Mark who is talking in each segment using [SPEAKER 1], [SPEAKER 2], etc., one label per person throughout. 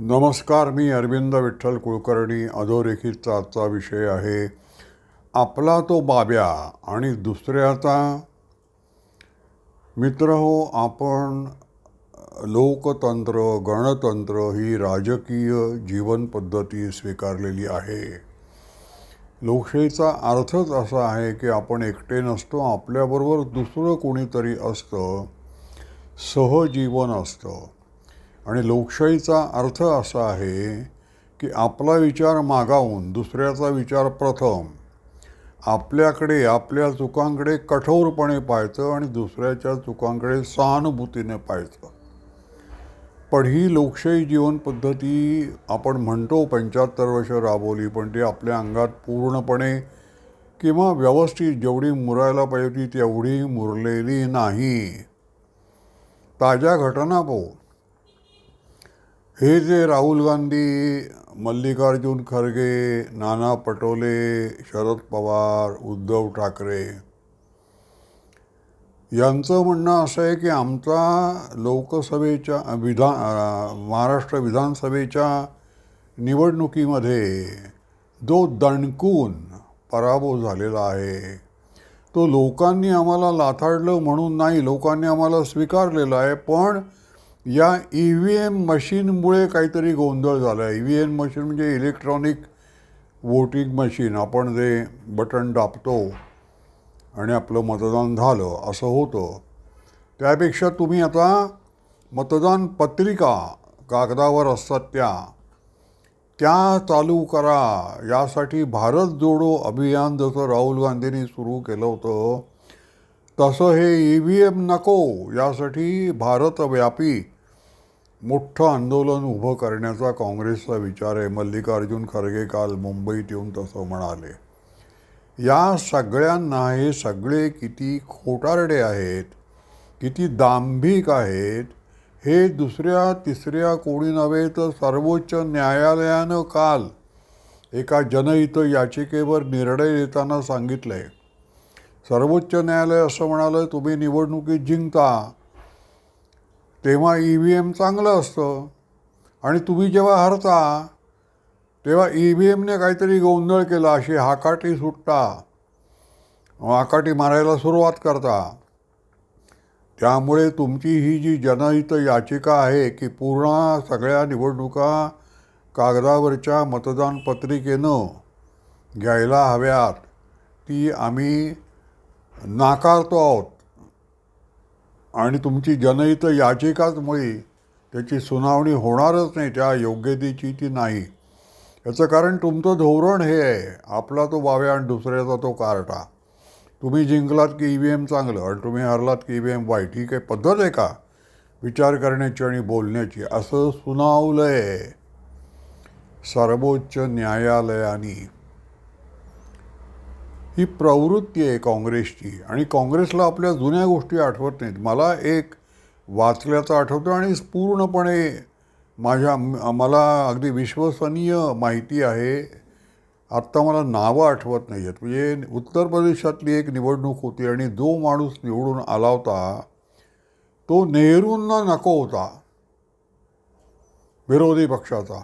[SPEAKER 1] नमस्कार मी अरविंद विठ्ठल कुलकर्णी. अधोरेखित आजचा विषय आहे आपला तो बाब्या आणि दुसऱ्याचा. मित्र हो आपण लोकतंत्र गणतंत्र ही राजकीय जीवनपद्धती स्वीकारलेली आहे. लोकशाहीचा अर्थच असा आहे की आपण एकटे नसतो आपल्याबरोबर दुसरं कोणीतरी असतं सहजीवन असतं. आणि लोकशाहीचा अर्थ असा आहे की आपला विचार मागावून दुसऱ्याचा विचार प्रथम. आपल्याकडे आपल्या चुकांकडे कठोरपणे पाहायचं आणि दुसऱ्याच्या चुकांकडे सहानुभूतीने पाहायचं. पण ही लोकशाही जीवनपद्धती आपण म्हणतो पंच्याहत्तर वर्ष राबवली पण ती आपल्या अंगात पूर्णपणे किंवा व्यवस्थित जेवढी मुरायला पाहिजे होती तेवढी मुरलेली नाही. ताज्या घटना पाहू. हे जे राहुल गांधी मल्लिकार्जुन खरगे नाना पटोले शरद पवार उद्धव ठाकरे यांचं म्हणणं असं आहे की आमचा लोकसभेच्या विधान महाराष्ट्र विधानसभेच्या निवडणुकीमध्ये जो दणकून पराभव झालेला आहे तो लोकांनी आम्हाला लाथाडलं म्हणून नाही लोकांनी आम्हाला स्वीकारलेलं आहे पण या ई व्ही एम मशीनमुळे काहीतरी गोंधळ झाला आहे ई व्ही एम मशीन म्हणजे इलेक्ट्रॉनिक वोटिंग मशीन आपण जे बटन दाबतो आणि आपलं मतदान झालं असं होतं. त्यापेक्षा तुम्ही आता मतदान पत्रिका कागदावर असतात त्या त्या चालू करा. यासाठी भारत जोडो अभियान जसं राहुल गांधींनी सुरू केलं होतं तसं हे ई व्ही एम नको. यासाठी भारतव्यापी मोठं आंदोलन उभं करण्याचा काँग्रेसचा विचार आहे. मल्लिकार्जुन खरगे काल मुंबईत येऊन तसं म्हणाले या सगळ्यांना हे सगळे किती खोटारडे आहेत किती दांभिक आहेत. हे दुसऱ्या तिसऱ्या कोणी नव्हे तर सर्वोच्च न्यायालयानं काल एका जनहित याचिकेवर निर्णय देताना सांगितलं आहे सर्वोच्च न्यायालय असं म्हणालं तुम्ही निवडणुकीत जिंकता. तेव्हा ई व्ही एम चांगलं असतं. आणि तुम्ही जेव्हा हरता तेव्हा ई व्ही एमने काहीतरी गोंधळ केला अशी हाकाटी सुटता. हाकाटी मारायला सुरुवात करता. त्यामुळे तुमची ही जी जनहित याचिका आहे की पूर्ण सगळ्या निवडणुका कागदावरच्या मतदान पत्रिकेनं घ्यायला हव्यात ती आम्ही नाकारतो आहोत. आणि तुमची जनहित याचिकाच मुळे त्याची सुनावणी होणारच नाही त्या योग्यतेची ती नाही. याचं कारण तुमचं धोरण हे आहे आपला तो वाव्या आणि दुसऱ्याचा तो कार्टा. तुम्ही जिंकलात की ई व्ही एम चांगलं आणि तुम्ही हरलात की ई व्ही एम वाईट ही काही पद्धत आहे का? विचार करण्याची आणि बोलण्याची असं सुनावलं आहे सर्वोच्च न्यायालयाने. ही प्रवृत्ती आहे काँग्रेसची. आणि काँग्रेसला आपल्या जुन्या गोष्टी आठवत नाहीत. मला एक वाचल्याचं आठवतं आणि पूर्णपणे माझ्या मला अगदी विश्वसनीय माहिती आहे. आत्ता मला नावं आठवत नाही आहेत म्हणजे उत्तर प्रदेशातली एक निवडणूक होती आणि जो माणूस निवडून आला होता तो नेहरूंना नको होता. विरोधी पक्षाचा.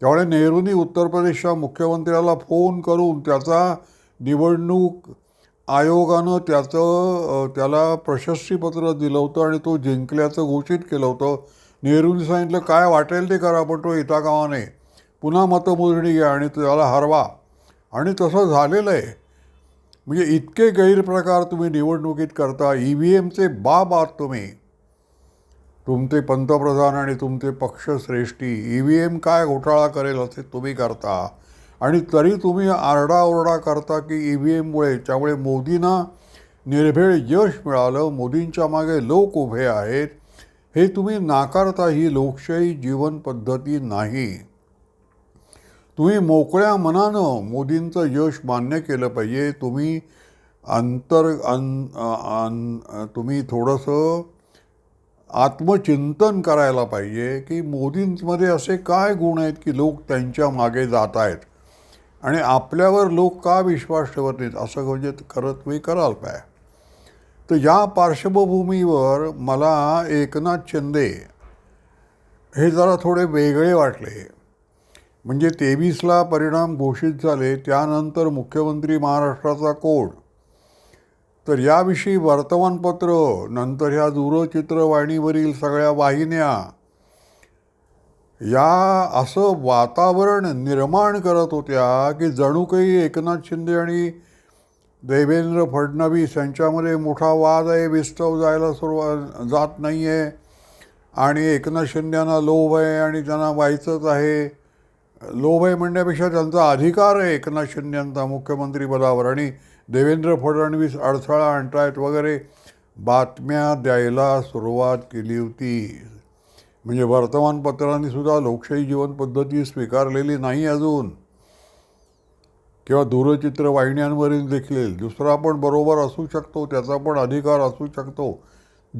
[SPEAKER 1] त्यामुळे नेहरूंनी उत्तर प्रदेशच्या मुख्यमंत्र्याला फोन करून त्याचा निवडणूक आयोगानं त्याचं त्याला प्रशस्तीपत्र दिलं होतं आणि तो जिंकल्याचं घोषित केलं होतं. नेहरूंनी सांगितलं काय वाटेल ते करा पण तो येता कामा नाही? पुन्हा मतमोजणी घ्या आणि त्याला हरवा. आणि तसं झालेलं आहे. म्हणजे इतके गैरप्रकार तुम्ही निवडणुकीत करता. ई व्ही एमचे बाब आहात तुम्ही. तुमचे पंतप्रधान आणि तुमचे पक्षश्रेष्ठी ई व्ही एम काय घोटाळा करेल असे तुम्ही करता? आणि तरी तुम्ही आरडाओरडा करता की ई व्ही एममुळे त्यामुळे मोदींना निर्भेळ यश मिळालं मोदींच्या मागे लोक उभे आहेत हे तुम्ही नाकारता ही लोकशाही जीवनपद्धती नाही. तुम्ही मोकळ्या मनानं मोदींचं यश मान्य केलं पाहिजे. तुम्ही अंतर अन अन तुम्ही थोडंसं आत्मचिंतन करायला पाहिजे की मोदींमध्ये असे काय गुण आहेत की लोक त्यांच्या मागे जात आहेत. आणि आपल्यावर लोक का विश्वास ठेवत नाहीत? असं म्हणजे खरं तुम्ही कराल काय? तर या पार्श्वभूमीवर मला एकनाथ शिंदे हे जरा थोडे वेगळे वाटले. म्हणजे तेवीसला परिणाम घोषित झाले त्यानंतर मुख्यमंत्री महाराष्ट्राचा कोड तर याविषयी वर्तमानपत्र नंतर ह्या दूरचित्रवाणीवरील सगळ्या वाहिन्या या असं वातावरण निर्माण करत होत्या की जणू काही एकनाथ शिंदे आणि देवेंद्र फडणवीस यांच्यामध्ये मोठा वाद आहे विस्तव जायला सुरुवात जात नाही आहे आणि एकनाथ शिंद्यांना लोभ आहे आणि त्यांना व्हायचंच आहे. लोभ आहे म्हणण्यापेक्षा त्यांचा अधिकार आहे एकनाथ शिंद्यांचा मुख्यमंत्रीपदावर आणि देवेंद्र फडणवीस अडथळा आणतायत वगैरे बातम्या द्यायला सुरुवात केली होती. म्हणजे वर्तमानपत्रांनी सुद्धा लोकशाही जीवनपद्धती स्वीकारलेली नाही अजून. किंवा दूरचित्रवाहिन्यांवरील देखील दुसरा पण बरोबर असू शकतो त्याचा पण अधिकार असू शकतो.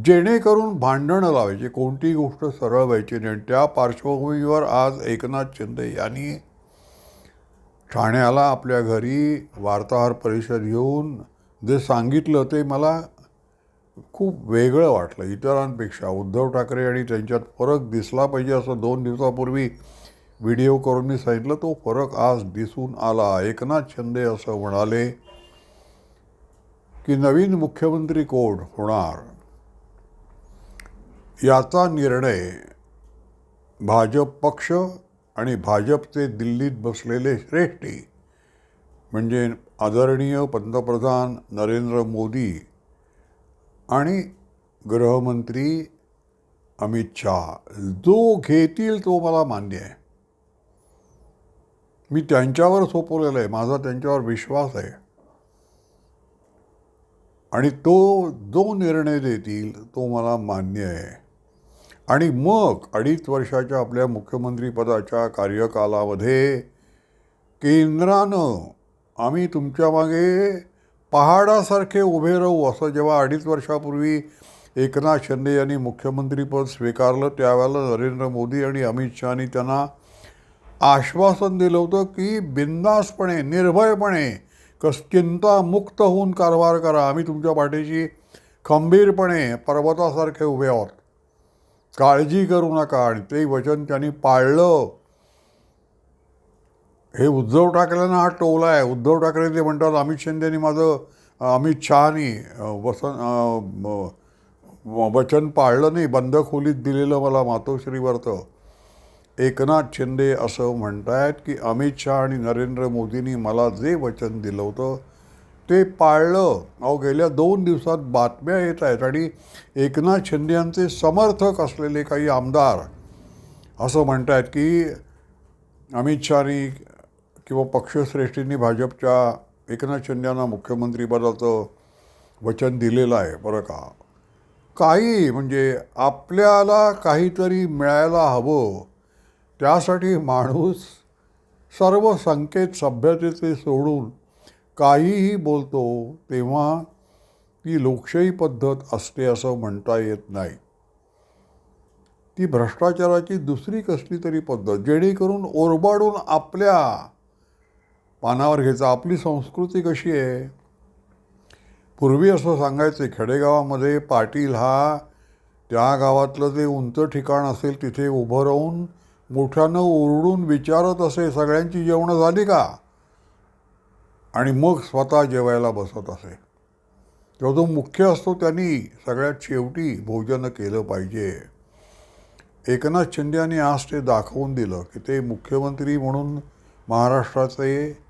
[SPEAKER 1] जेणेकरून भांडणं लावायची कोणती गोष्ट सरळ व्हायची नाही. आणि त्या पार्श्वभूमीवर आज एकनाथ शिंदे यांनी ठाण्याला आपल्या घरी वार्ताहर परिषद घेऊन जे सांगितलं ते मला खूप वेगळं वाटलं. इतरांपेक्षा उद्धव ठाकरे आणि त्यांच्यात फरक दिसला पाहिजे असं दोन दिवसापूर्वी व्हिडिओ करून मी सांगितलं तो फरक आज दिसून आला. एकनाथ शिंदे असं म्हणाले की नवीन मुख्यमंत्री कोड होणार? याचा निर्णय भाजप पक्ष आणि भाजपचे दिल्लीत बसलेले श्रेष्ठी म्हणजे आदरणीय पंतप्रधान नरेंद्र मोदी आणि गृहमंत्री अमित शहा जो घेतील तो मला मान्य आहे. मी त्यांच्यावर सोपवलेलं आहे. माझा त्यांच्यावर विश्वास आहे. आणि तो जो निर्णय देतील तो मला मान्य आहे. आणि मग अडीच वर्षाच्या आपल्या मुख्यमंत्रीपदाच्या कार्यकालामध्ये केंद्रानं आम्ही तुमच्या मागे पहाडासारखे उभे राहू असं जेव्हा अडीच वर्षापूर्वी एकनाथ शिंदे यांनी मुख्यमंत्रीपद स्वीकारलं त्यावेळेला नरेंद्र मोदी आणि अमित शहानी त्यांना आश्वासन दिलं होतं की बिंदासपणे निर्भयपणे कस चिंतामुक्त होऊन कारभार करा. आम्ही तुमच्या पाठीशी खंबीरपणे पर्वतासारखे उभे आहोत. काळजी करू नका. आणि ते वचन त्यांनी पाळलं. हे उद्धव ठाकरेंना हा टोला आहे. उद्धव ठाकरे ते म्हणतात अमित शिंदेनी माझं अमित शहानी वसन वचन पाळलं नाही बंद खोलीत दिलेलं मला मातोश्रीवरतं. एकनाथ शिंदे असं म्हणतायत की अमित शहा आणि नरेंद्र मोदींनी मला जे वचन दिलं होतं ते पाळलं. अहो गेल्या दोन दिवसात बातम्या येत आहेत आणि एकनाथ शिंदे यांचे समर्थक असलेले काही आमदार असं म्हणतायत की अमित शहानी किंवा पक्षश्रेष्ठींनी भाजपच्या एकनाथ शिंदेना मुख्यमंत्रीपदाचं वचन दिलेलं आहे बरं का? काही म्हणजे आपल्याला काहीतरी मिळायला हवं त्यासाठी माणूस सर्व संकेत सभ्यतेचे सोडून काहीही बोलतो तेव्हा ती लोकशाही पद्धत असते असं म्हणता येत नाही. ती भ्रष्टाचाराची दुसरी कसली तरी पद्धत जेणेकरून ओरबाडून आपल्या पानावर घ्यायचं. आपली संस्कृती कशी आहे? पूर्वी असं सांगायचे खेडेगावामध्ये पाटील हा त्या गावातलं जे उंच ठिकाण असेल तिथे उभं राहून मोठ्यानं ओरडून विचारत असे सगळ्यांची जेवणं झाली का? आणि मग स्वतः जेवायला बसत असे. तो जो मुख्य असतो त्यांनी सगळ्यात शेवटी भोजन केलं पाहिजे. एकनाथ शिंदे यांनी आज ते दाखवून दिलं की ते मुख्यमंत्री म्हणून महाराष्ट्राचे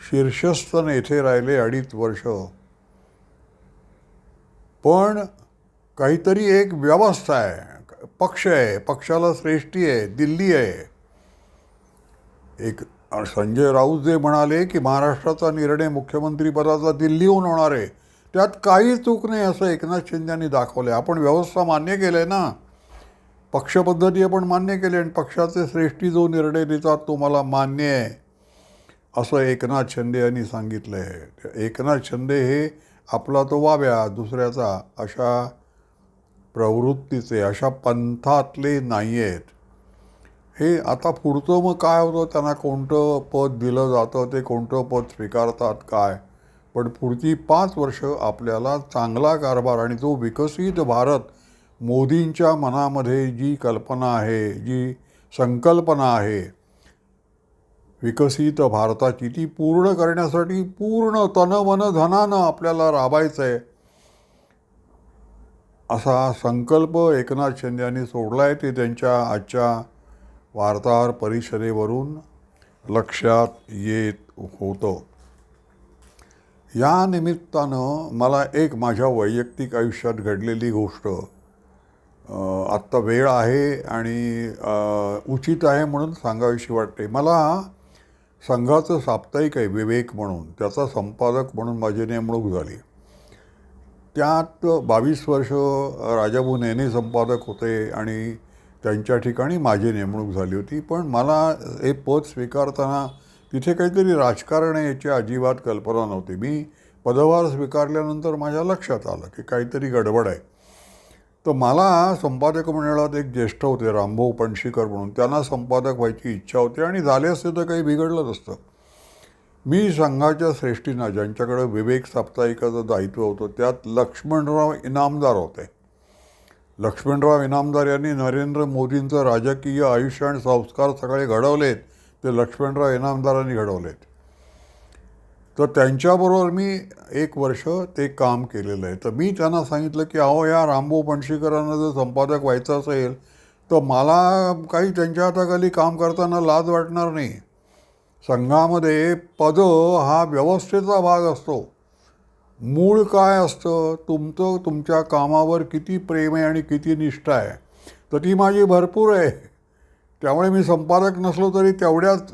[SPEAKER 1] शीर्षस्थान येथे राहिले अडीच वर्ष. पण काहीतरी एक व्यवस्था आहे. पक्ष आहे. पक्षाला श्रेष्ठी आहे. दिल्ली आहे. एक संजय राऊत जे म्हणाले की महाराष्ट्राचा निर्णय मुख्यमंत्रीपदाचा दिल्लीहून होणार आहे. त्यात काही चूक नाही असं एकनाथ शिंदेनी दाखवलं आहे आपण व्यवस्था मान्य केलं आहे ना पक्षपद्धती आपण मान्य केली आणि पक्षाचे श्रेष्ठी जो निर्णय देतात तो मला मान्य आहे. असं एकनाथ शिंदे यांनी सांगितलं आहे. एकनाथ शिंदे हे आपला तो वाव्या दुसऱ्याचा अशा प्रवृत्तीचे अशा पंथातले नाही आहेत हे आता पुढचं मग काय होतं? त्यांना कोणतं पद दिलं जातं? ते कोणतं पद स्वीकारतात काय? पण पुढची पाच वर्ष आपल्याला चांगला कारभार आणि तो विकसित भारत मोदींच्या मनामध्ये जी कल्पना आहे जी संकल्पना आहे विकसित भारताची ती पूर्ण करण्यासाठी पूर्ण तनमन धनानं आपल्याला राबायचं आहे असा संकल्प एकनाथ शिंदे यांनी सोडला आहे ते त्यांच्या आजच्या वार्ताहर परिषदेवरून लक्षात येत होतं. या निमित्तानं मला एक माझ्या वैयक्तिक आयुष्यात घडलेली गोष्ट आत्ता वेळ आहे आणि उचित आहे म्हणून सांगावीशी वाटते. मला संघाचं साप्ताहिक आहे विवेक म्हणून. त्याचा संपादक म्हणून माझी नेमणूक झाली. त्यात बावीस वर्ष राजाभाऊ नेने संपादक होते आणि त्यांच्या ठिकाणी माझी नेमणूक झाली होती. पण मला हे पद स्वीकारताना तिथे काहीतरी राजकारण याची अजिबात कल्पना नव्हती. मी पदभार स्वीकारल्यानंतर माझ्या लक्षात आलं की काहीतरी गडबड आहे. तर मला संपादक मंडळात एक ज्येष्ठ होते रामभाऊ पणशीकर म्हणून. त्यांना संपादक व्हायची इच्छा होती आणि झाले असते तर काही बिघडलंच असतं. मी संघाच्या श्रेष्ठींना ज्यांच्याकडे विवेक साप्ताहिकाचं दायित्व होतं त्यात लक्ष्मणराव इनामदार होते. लक्ष्मणराव इनामदार यांनी नरेंद्र मोदींचं राजकीय आयुष्य आणि संस्कार सगळे घडवलेत. ते लक्ष्मणराव इनामदारांनी घडवलेत. तर त्यांच्याबरोबर मी एक वर्ष ते काम केलेलं आहे. तर मी त्यांना सांगितलं की अहो या रामभाऊ पणशीकरांना जर संपादक व्हायचं असेल तर मला काही त्यांच्या हाताखाली काम करताना लाज वाटणार नाही. संघामध्ये पद हा व्यवस्थेचा भाग असतो. मूळ काय असतं? तुमचं तुमच्या कामावर किती प्रेम आहे आणि किती निष्ठा आहे? तर ती माझी भरपूर आहे. त्यामुळे मी संपादक नसलो तरी तेवढ्याच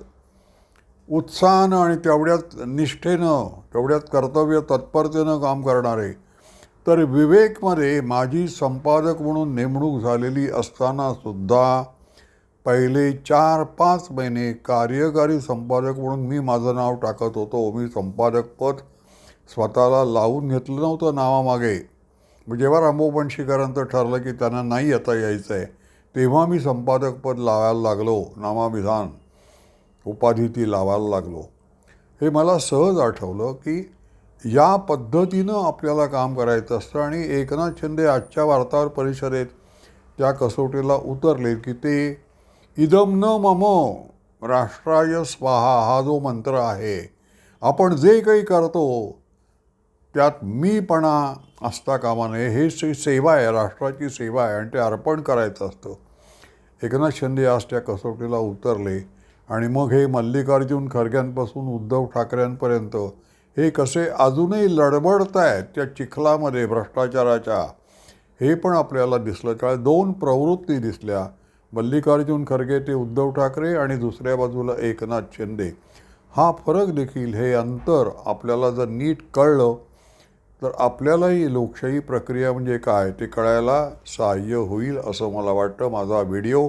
[SPEAKER 1] उत्साहानं आणि तेवढ्याच निष्ठेनं तेवढ्याच कर्तव्य तत्परतेनं काम करणारे. तर विवेकमध्ये माझी संपादक म्हणून नेमणूक झालेली असतानासुद्धा पहिले चार पाच महिने कार्यकारी संपादक म्हणून मी माझं नाव टाकत होतो. मी संपादकपद स्वतःला लावून घेतलं नव्हतं नावामागे. जेव्हा रामभाऊ पणशीकरांचं ठरलं की त्यांना नाही आता यायचं आहे तेव्हा मी संपादकपद लावायला लागलो. नामाविधान उपाधी ती लावायला लागलो. हे मला सहज आठवलं की या पद्धतीनं आपल्याला काम करायचं असतं आणि एकनाथ शिंदे आजच्या वार्ताहर परिषदेत त्या कसोटीला उतरले की ते इदम न मम राष्ट्राय स्वाहा हा जो मंत्र आहे आपण जे काही करतो त्यात मीपणा असता कामा नये. हे से सेवा आहे राष्ट्राची सेवा आहे आणि ते अर्पण करायचं असतं. एकनाथ शिंदे आज त्या कसोटीला उतरले. आणि मग हे मल्लिकार्जुन खरग्यांपासून उद्धव ठाकरेंपर्यंत हे कसे अजूनही लडबडत आहेत त्या चिखलामध्ये भ्रष्टाचाराच्या हे पण आपल्याला दिसलं. काय दोन प्रवृत्ती दिसल्या. मल्लिकार्जुन खरगे ते उद्धव ठाकरे आणि दुसऱ्या बाजूला एकनाथ शिंदे. हा फरक देखील हे अंतर आपल्याला जर नीट कळलं तर आपल्यालाही लोकशाही प्रक्रिया म्हणजे काय ते कळायला सहाय्य होईल असं मला वाटतं. माझा व्हिडिओ